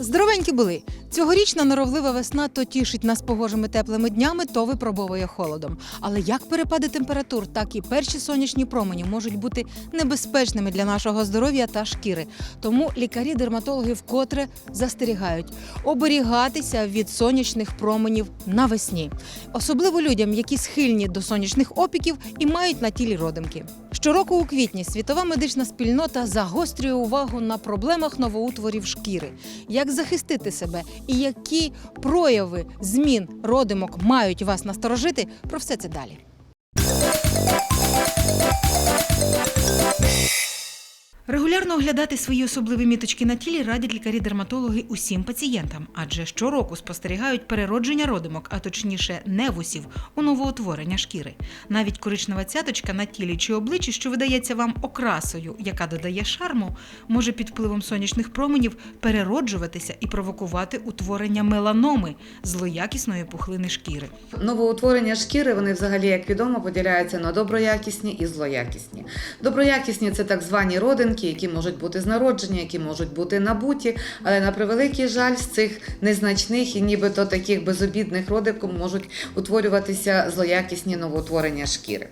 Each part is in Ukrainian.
Здоровенькі були. Цьогорічна норовлива весна то тішить нас погожими теплими днями, то випробовує холодом. Але як перепади температур, так і перші сонячні промені можуть бути небезпечними для нашого здоров'я та шкіри. Тому лікарі-дерматологи вкотре застерігають оберігатися від сонячних променів навесні, особливо людям, які схильні до сонячних опіків і мають на тілі родимки. Щороку у квітні світова медична спільнота загострює увагу на проблемах новоутворів шкіри, як захистити себе і які прояви змін родимок мають вас насторожити. Про все це далі. Регулярно оглядати свої особливі міточки на тілі радять лікарі-дерматологи усім пацієнтам, адже щороку спостерігають переродження родимок, а точніше невусів у новоутворення шкіри. Навіть коричнева цяточка на тілі чи обличчі, що видається вам окрасою, яка додає шарму, може під впливом сонячних променів перероджуватися і провокувати утворення меланоми злоякісної пухлини шкіри. Новоутворення шкіри, вони взагалі, як відомо, поділяються на доброякісні і злоякісні. Доброякісні це так звані родинки, які можуть бути з народження, які можуть бути набуті, але на превеликий жаль, з цих незначних і нібито таких безобідних родинок можуть утворюватися злоякісні новоутворення шкіри.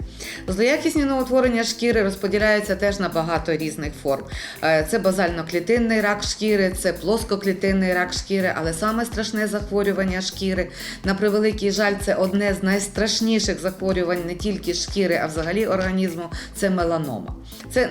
Злоякісні новоутворення шкіри розподіляються теж на багато різних форм. Е, Це базально-клітинний рак шкіри, це плоскоклітинний рак шкіри, але саме страшне захворювання шкіри. На превеликий жаль, це одне з найстрашніших захворювань не тільки шкіри, а взагалі організму це меланома. Це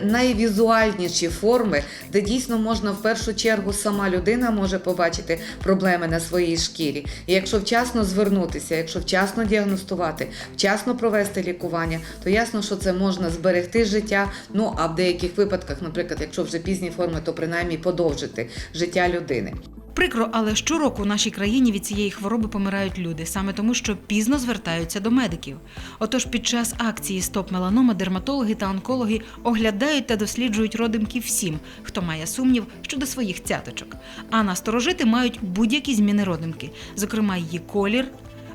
найвізуальніші форми, де дійсно можна в першу чергу сама людина може побачити проблеми на своїй шкірі. І якщо вчасно звернутися, якщо вчасно діагностувати, вчасно провести лікування, то ясно, що це можна зберегти життя. Ну а в деяких випадках, наприклад, якщо вже пізні форми, то принаймні подовжити життя людини. Прикро, але щороку в нашій країні від цієї хвороби помирають люди, саме тому, що пізно звертаються до медиків. Отож, під час акції Стоп меланома дерматологи та онкологи оглядають та досліджують родимки всім, хто має сумнів щодо своїх цяточок. А насторожити мають будь-які зміни родимки, зокрема її колір,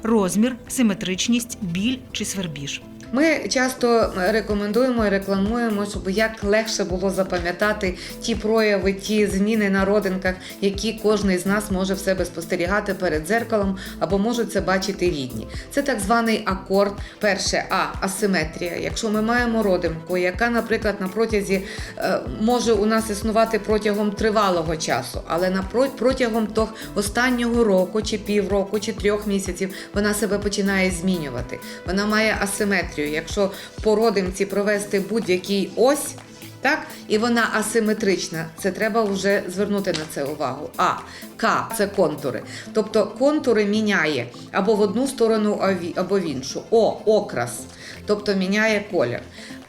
розмір, симетричність, біль чи свербіж. Ми часто рекомендуємо і рекламуємо, щоб як легше було запам'ятати ті прояви, ті зміни на родинках, які кожен з нас може в себе спостерігати перед дзеркалом або можуть це бачити рідні. Це так званий акорд. Перше А асиметрія. Якщо ми маємо родинку, яка, наприклад, на протязі е, може у нас існувати протягом тривалого часу, але на протягом того останнього року, чи півроку, чи трьох місяців вона себе починає змінювати. Вона має асиметрію. Якщо по родинці провести будь-який ось. Так, і вона асиметрична. Це треба вже звернути на це увагу. А К це контури. Тобто контури міняє або в одну сторону, або в іншу. О окрас, тобто міняє колір.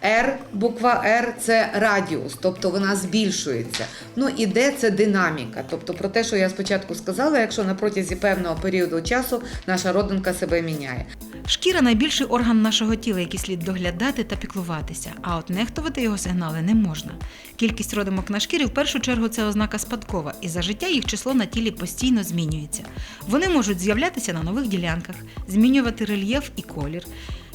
Р, буква Р це радіус, тобто вона збільшується. Ну і Д це динаміка. Тобто про те, що я спочатку сказала, якщо на протязі певного періоду часу наша родинка себе міняє. Шкіра найбільший орган нашого тіла, який слід доглядати та піклуватися, а от нехтувати його сигнали не можна. Кількість родимок на шкірі в першу чергу це ознака спадкова, і за життя їх число на тілі постійно змінюється. Вони можуть з'являтися на нових ділянках, змінювати рельєф і колір.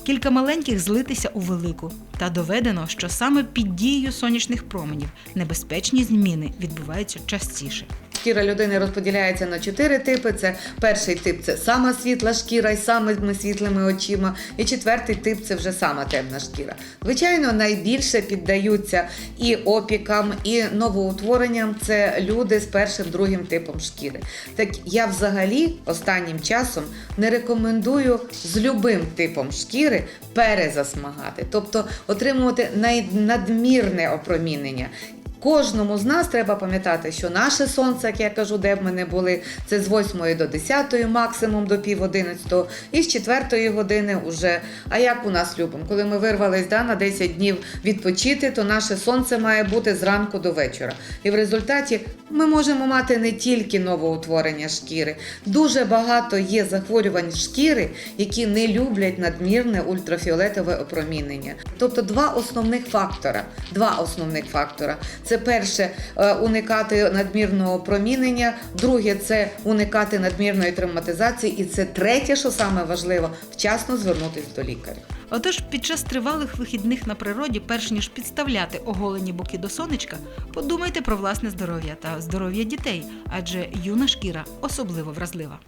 Кілька маленьких злитися у велику, та доведено, що саме під дією сонячних променів небезпечні зміни відбуваються частіше. Шкіра людини розподіляється на чотири типи. Це перший тип це сама світла шкіра із самими світлими очима. І четвертий тип це вже сама темна шкіра. Звичайно, найбільше піддаються і опікам, і новоутворенням. Це люди з першим другим типом шкіри. Так я взагалі останнім часом не рекомендую з любим типом шкіри перезасмагати, тобто отримувати найнадмірне опромінення. Кожному з нас треба пам'ятати, що наше сонце, як я кажу, де б ми не були, це з 8 до 10, максимум до пів 11, і з 4 години вже. А як у нас любимо? Коли ми вирвались да, на 10 днів відпочити, то наше сонце має бути зранку до вечора. І в результаті ми можемо мати не тільки новоутворення шкіри, дуже багато є захворювань шкіри, які не люблять надмірне ультрафіолетове опромінення. Тобто два основних фактора. Два основних фактора Це перше е, уникати надмірного промінення, друге це уникати надмірної травматизації, і це третє, що саме важливо, вчасно звернутися до лікаря. Отож, під час тривалих вихідних на природі, перш ніж підставляти оголені боки до сонечка, подумайте про власне здоров'я та здоров'я дітей, адже юна шкіра особливо вразлива.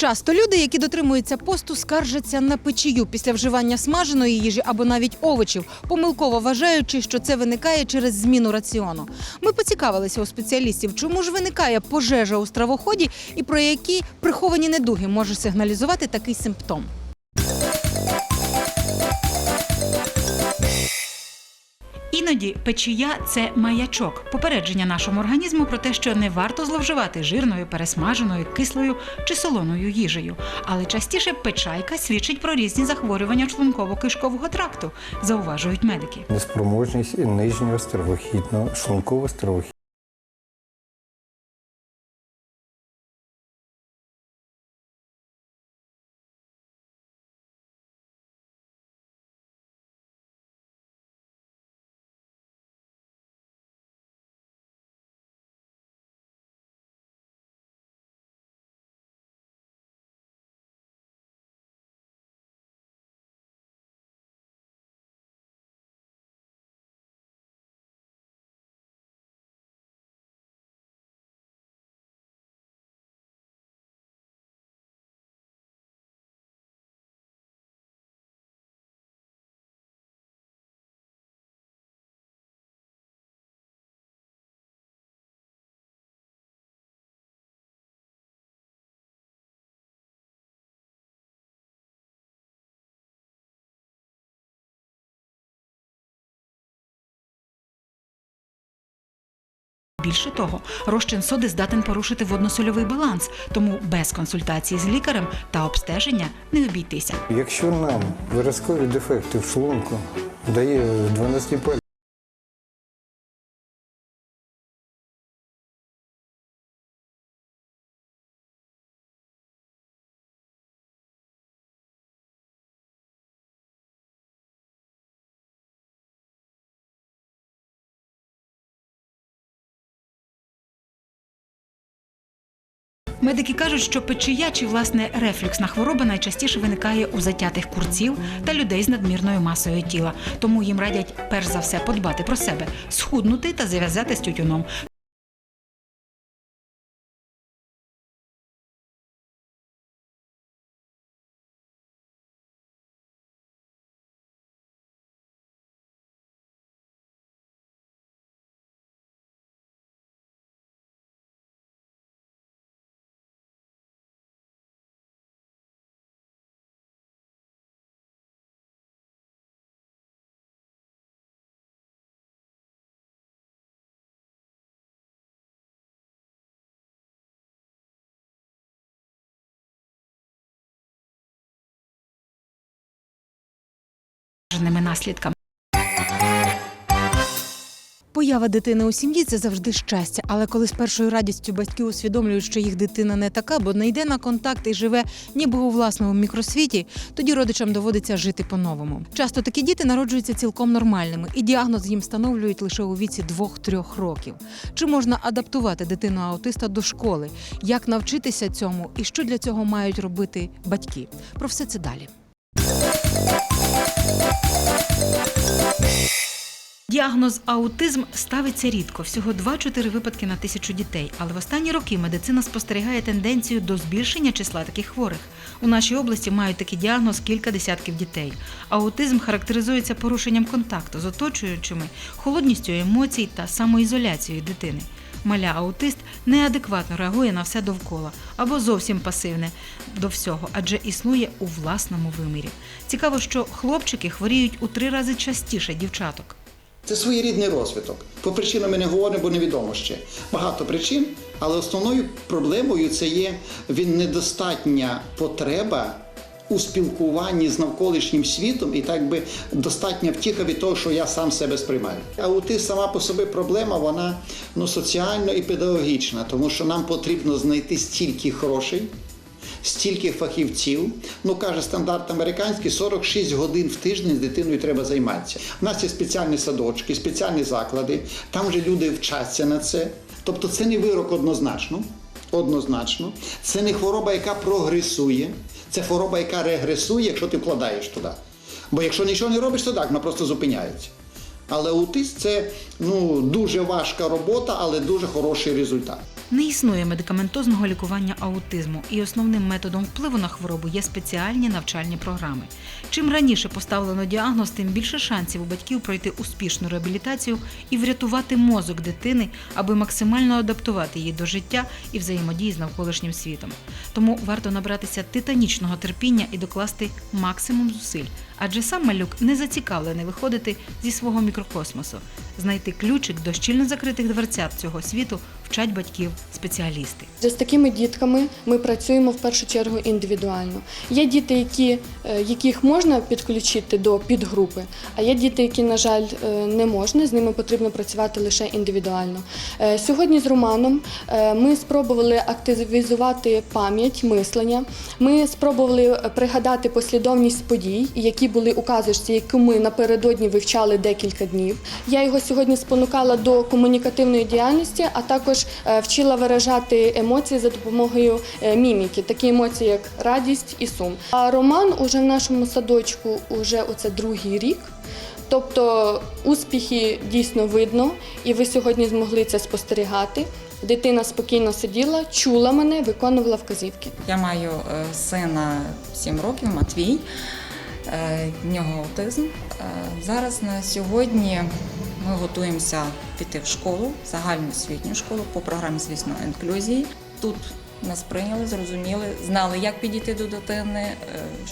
Часто люди, які дотримуються посту, скаржаться на печію після вживання смаженої їжі або навіть овочів, помилково вважаючи, що це виникає через зміну раціону. Ми поцікавилися у спеціалістів, чому ж виникає пожежа у стравоході і про які приховані недуги може сигналізувати такий симптом. Іноді печія це маячок, попередження нашому організму про те, що не варто зловживати жирною, пересмаженою, кислою чи солоною їжею. Але частіше печайка свідчить про різні захворювання шлунково-кишкового тракту, зауважують медики. Неспроможність нижнього стравохідного, шлунково-стравохідного Більше того, розчин соди здатен порушити водносольовий баланс, тому без консультації з лікарем та обстеження не обійтися. Якщо нам виразкові дефекти в шлунку дає 12 пальців, Медики кажуть, що печія чи власне рефлюксна хвороба найчастіше виникає у затятих курців та людей з надмірною масою тіла. Тому їм радять перш за все подбати про себе, схуднути та зав'язати з тютюном. Ними наслідками. Поява дитини у сім'ї це завжди щастя. Але коли з першою радістю батьки усвідомлюють, що їх дитина не така, бо не йде на контакт і живе ніби у власному мікросвіті, тоді родичам доводиться жити по-новому. Часто такі діти народжуються цілком нормальними, і діагноз їм встановлюють лише у віці 2-3 років. Чи можна адаптувати дитину аутиста до школи? Як навчитися цьому і що для цього мають робити батьки? Про все це далі. Діагноз аутизм ставиться рідко, всього 2-4 випадки на тисячу дітей. Але в останні роки медицина спостерігає тенденцію до збільшення числа таких хворих. У нашій області мають такий діагноз кілька десятків дітей. Аутизм характеризується порушенням контакту з оточуючими, холодністю емоцій та самоізоляцією дитини. Маля аутист неадекватно реагує на все довкола або зовсім пасивне до всього, адже існує у власному вимірі. Цікаво, що хлопчики хворіють у три рази частіше дівчаток. Це своєрідний розвиток. По причинам ми не говоримо, бо невідомо ще. Багато причин, але основною проблемою це є він недостатня потреба у спілкуванні з навколишнім світом і так би достатня втіха від того, що я сам себе сприймаю. Аутизм сама по собі проблема, вона ну, соціально і педагогічна, тому що нам потрібно знайти стільки грошей стільки фахівців. Ну каже стандарт американський 46 годин в тиждень з дитиною треба займатися. У нас є спеціальні садочки, спеціальні заклади. Там вже люди вчаться на це. Тобто, це не вирок однозначно. Однозначно, це не хвороба, яка прогресує, це хвороба, яка регресує, якщо ти вкладаєш туди. Бо якщо нічого не робиш, то так, вона просто зупиняється. Але аутист це ну, дуже важка робота, але дуже хороший результат. Не існує медикаментозного лікування аутизму, і основним методом впливу на хворобу є спеціальні навчальні програми. Чим раніше поставлено діагноз, тим більше шансів у батьків пройти успішну реабілітацію і врятувати мозок дитини, аби максимально адаптувати її до життя і взаємодії з навколишнім світом. Тому варто набратися титанічного терпіння і докласти максимум зусиль, адже сам малюк не зацікавлений виходити зі свого мікрокосмосу. Знайти ключик до щільно закритих дверцят цього світу вчать батьків спеціалісти. З такими дітками ми працюємо в першу чергу індивідуально. Є діти, які, е, яких можна підключити до підгрупи, а є діти, які, на жаль, е, не можна. З ними потрібно працювати лише індивідуально. Е, Сьогодні з Романом ми спробували активізувати пам'ять, мислення. Ми спробували пригадати послідовність подій, які були у казочці, яку ми напередодні вивчали декілька днів. Я його сьогодні спонукала до комунікативної діяльності, а також е, вчила виражати емоції за допомогою е, міміки, такі емоції, як радість і сум. А Роман уже в нашому садочку уже оце другий рік. Тобто успіхи дійсно видно, і ви сьогодні змогли це спостерігати. Дитина спокійно сиділа, чула мене, виконувала вказівки. Я маю е, сина 7 років, Матвій. В нього аутизм. Зараз на сьогодні ми готуємося піти в школу, загальну освітню школу по програмі, звісно, інклюзії. Тут нас прийняли, зрозуміли, знали, як підійти до дитини, е,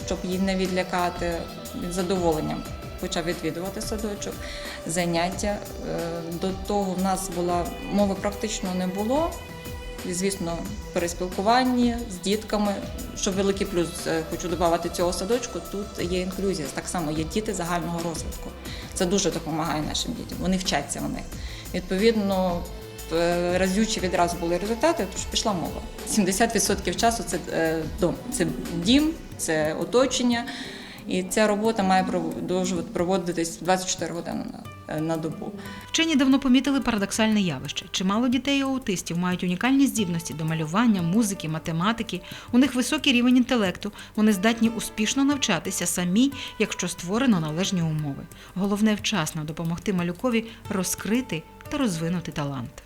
щоб її не відлякати. З задоволенням почав відвідувати садочок, заняття. Е, До того в нас була мови практично не було. Звісно, переспілкуванні з дітками. Що великий плюс е, хочу додати цього садочку, тут є інклюзія. Так само є діти загального розвитку. Це дуже допомагає нашим дітям. Вони вчаться в них. Відповідно, разючі відразу були результати, тож пішла мова. 70% часу це е, дом, це дім, це оточення. І ця робота має продовжувати проводитись 24 години на, на добу. Вчені давно помітили парадоксальне явище. Чимало дітей аутистів мають унікальні здібності до малювання, музики, математики. У них високий рівень інтелекту. Вони здатні успішно навчатися самі, якщо створено належні умови. Головне вчасно допомогти малюкові розкрити та розвинути талант.